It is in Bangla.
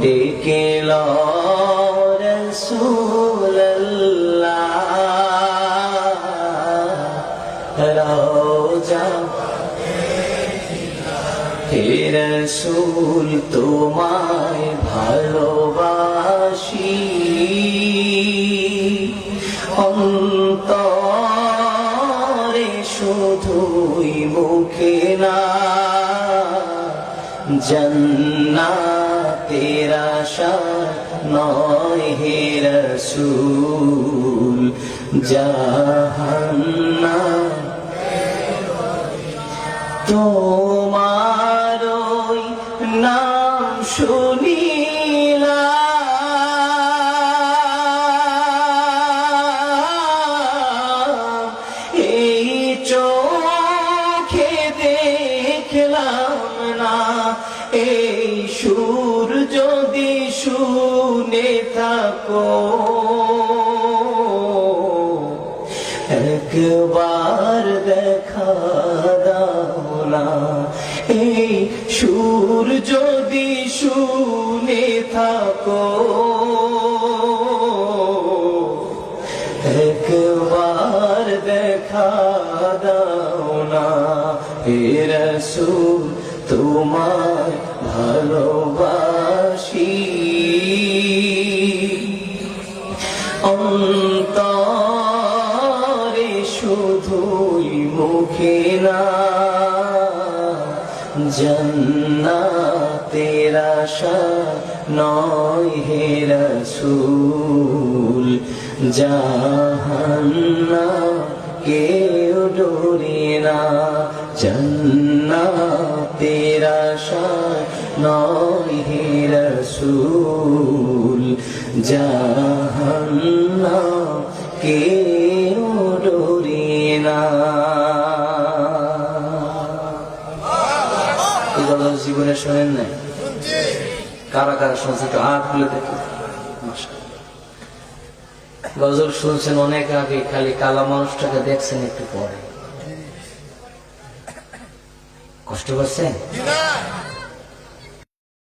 ডেকে রসুল তোমায় ভালোবাসি। অন্তরে শুধুই মুখে না। জন্নাতের আশা নয় হে রসুল জাহান্না তোমার নাম শুনিলা এই সুর যদি শুনে থাকো, একবার দেখা দাও না। এই সুর যদি শুনে থাকো, একবার দেখা দাও না। হে রসুল তোমায় ভালোবাসি। অন্তরে শুধুই মুখে না, জন্নাতের আশা নয় হে রসুল। জাহান্না কেউ ডোরে না জন্নাতের রসুল জাহান্না জীবনে শোনেন নাই? কারা কারা শুনছে খুলে গজল শুনছেন অনেক আগে, খালি কালা মানুষটাকে দেখছেন একটু পরে। কষ্ট করছেন?